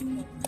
to me.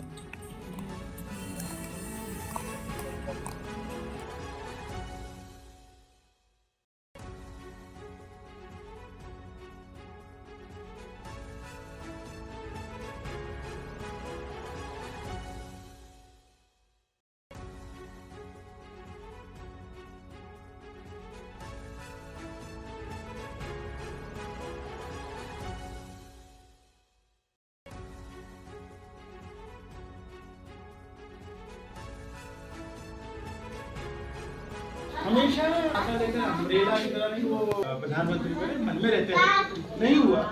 हमेशा ऐसा देखा अम्ब्रेला की तरह नहीं वो प्रधानमंत्री बने मन में रहते हैं नहीं हुआ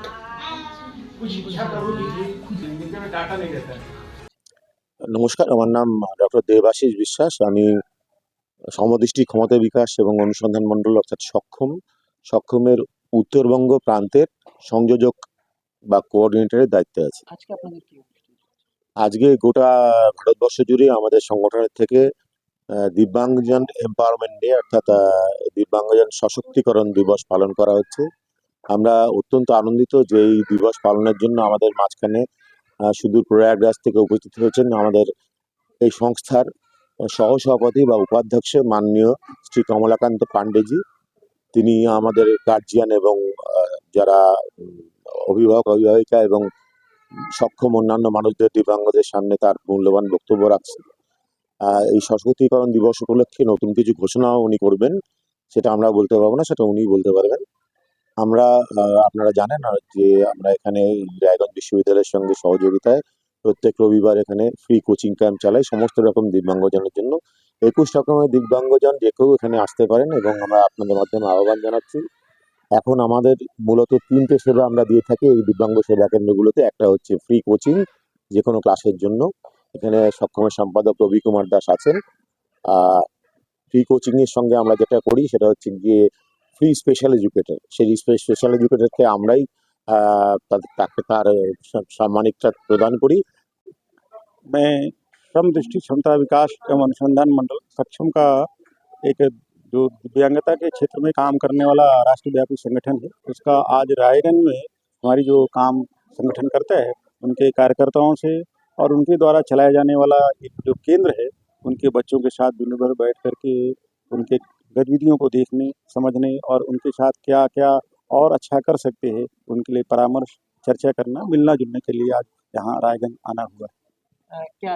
कुछ इच्छा करो लीजिए जिनके में डाटा नहीं रहता है নমস্কার আমার নাম ডক্টর দেবাশিস বিশ্বাস আমি সমদৃষ্টি ক্ষমতা বিকাশ এবং অনুসন্ধান মণ্ডল অর্থাৎ সক্ষম সক্ষমের উত্তরবঙ্গ প্রান্তের সংযোজক বা কোঅর্ডিনেটরের দায়িত্বে আছি আজকে আপনাদের কি অনুষ্ঠান আজকে গোটা ভারতবর্ষ জুড়ে আমাদের সংগঠনের থেকে আহ, দিব্যাঙ্গজন এম্পাওয়ারমেন্ট ডে অর্থাৎ দিব্যাঙ্গজন সশক্তিকরণ দিবস পালন করা হচ্ছে। আমরা অত্যন্ত আনন্দিত যে এই দিবস পালনের জন্য আমাদের মাঝখানে সুদূর প্রয়াগরাজ থেকে উপস্থিত হয়েছেন আমাদের এই সংস্থার সহসভাপতি বা উপাধ্যক্ষ মাননীয় শ্রী কমলাকান্ত পাণ্ডেজি। তিনি আমাদের গার্জিয়ান এবং যারা অভিভাবক, অভিভাবিকা এবং সক্ষম অন্যান্য মানুষদের দিব্যাঙ্গদের সামনে তার মূল্যবান বক্তব্য রাখছেন। এই সশক্তিকরণ দিবস উপলক্ষে নতুন কিছু ঘোষণাও উনি করবেন, সেটা আমরা বলতে পারব না, সেটা উনিই বলতে পারবেন। আমরা আপনারা জানেন যে আমরা এখানে রায়গঞ্জ বিশ্ববিদ্যালয়ের সঙ্গে সহযোগিতায় প্রত্যেক রবিবার এখানে ফ্রি কোচিং ক্যাম্প চালাই, সমস্ত রকম দিব্যাঙ্গজনের জন্য। একুশ রকমের দিব্যাঙ্গজন যে কেউ এখানে আসতে পারেন এবং আমরা আপনাদের মাধ্যমে আহ্বান জানাচ্ছি। এখন আমাদের মূলত তিনটে সেবা আমরা দিয়ে থাকি এই দিব্যাঙ্গ সেবা কেন্দ্রগুলোতে, একটা হচ্ছে ফ্রি কোচিং যে কোনো ক্লাসের জন্য। এখানে সক্ষমের সম্পাদক রবি কুমার দাস আছেন ফ্রি কোচিং এর সঙ্গে আমরা যেটা করি সেটা হচ্ছে গিয়ে ফ্রি স্পেশাল এডুকেটর সেই স্পেশাল এডুকেটরকে আমরাই আহ, তাদের- তাকে তার আহ, সাম্মানিকটা প্রদান করি मैं श्रम दृष्टि क्षमता विकास एवं अनुसंधान मंडल सक्षम का एक जो दिव्यांगता के क्षेत्र में काम करने वाला राष्ट्रव्यापी संगठन है उसका आज रायगंज में हमारी जो काम संगठन करता है उनके कार्यकर्ताओं से और उनके द्वारा चलाया जाने वाला एक जो केंद्र है, उनके बच्चों के साथ दिन भर बैठ करके उनके गतिविधियों को देखने, समझने और उनके साथ क्या क्या और अच्छा कर सकते हैं, उनके लिए परामर्श, चर्चा करना मिलना जुलने के लिए आज यहाँ रायगंज आना हुआ। है क्या